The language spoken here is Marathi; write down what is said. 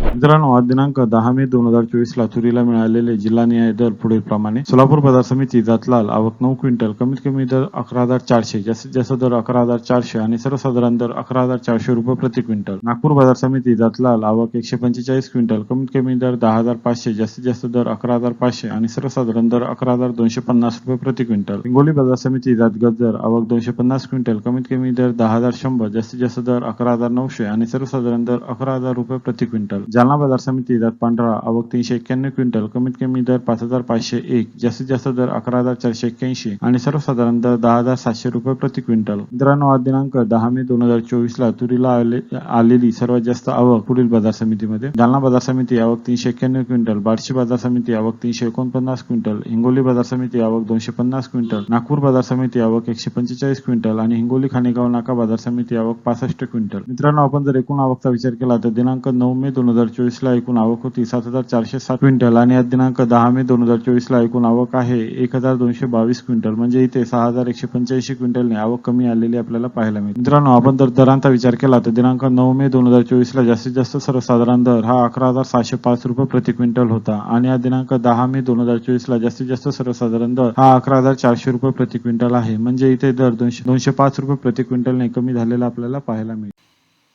मित्रांनो आज दिनांक दहा मे दोन हजार चोवीस ला तुरीला मिळालेले जिल्हानिहाय दर पुढील प्रमाणे सोलापूर बाजार समिती जातलाल आवक नऊ क्विंटल कमीत कमी दर अकरा हजार चारशे जास्तीत जास्त दर अकरा हजार चारशे आणि सर्वसाधारण दर अकरा हजार चारशे रुपये प्रति क्विंटल. नागपूर बाजार समिती जातलाल आवक एकशे पंचेचाळीस क्विंटल कमीत कमी दर दहा हजार पाचशे जास्तीत जास्त दर अकरा हजार पाचशे आणि सर्वसाधारण दर अकरा हजार दोनशे पन्नास रुपये प्रति क्विंटल. हिंगोली बाजार समिती जात गजर आवक दोनशे पन्नास क्विंटल कमीत कमी दर दहा हजार शंभर जास्तीत जास्त दर अकरा हजार नऊशे आणि सर्वसाधारण दर अकरा हजार रुपये प्रति क्विंटल. जालना बाजार समिती जात पांढरा आवक तीनशे एक्क्याण्णव क्विंटल कमीत कमी दर पाच हजार पाचशे एक जास्तीत जास्त दर अकरा हजार चारशे एक्क्याऐंशी आणि सर्वसाधारण दर दहा हजार सातशे रुपये प्रति क्विंटल. मित्रांनो आज दिनांक दहा मे दोन हजार चोवीस ला तुरीला आलेली सर्वात जास्त आवक पुढील बाजार समितीमध्ये. जालना बाजार समिती आवक तीनशे एक्क्याण्णव क्विंटल बार्शी बाजार समिती आवक तीनशे एकोणपन्नास क्विंटल हिंगोली बाजार समिती आवक दोनशे पन्नास क्विंटल नागपूर बाजार समिती आवक एकशे पंचेचाळीस क्विंटल आणि हिंगोली खानेगाव नाका बाजार समिती आवक पासष्ट क्विंटल. मित्रांनो आपण जर एकूण आवकचा विचार केला तर दिनांक नऊ मे दोन दोन हजार चोवीस ला एकूण आवक होती. सात हजार चारशे सात क्विंटल आणि आज दिनांक दहा मे दोन हजार चोवीस ला एकूण आवक आहे एक हजार दोनशे बावीस क्विंटल. म्हणजे इथे सहा हजार एकशे पंच्याऐंशी क्विंटलने आवक कमी आलेली आपल्याला पाहायला मिळते. मित्रांनो आपण जर दरांचा विचार केला तर दिनांक नऊ मे दोन हजार चोवीस ला जास्तीत जास्त सर्वसाधारण दर हा अकरा हजार सहाशे पाच रुपये प्रति क्विंटल होता. आणि आज दिनांक दहा मे दोन हजार चोवीस ला जास्तीत जास्त सर्वसाधारण दर हा अकरा हजार चारशे रुपये प्रति क्विंटल आहे. म्हणजे इथे दर दोनशे दोनशे पाच रुपये प्रति क्विंटलने कमी झालेला आपल्याला पाहायला मिळेल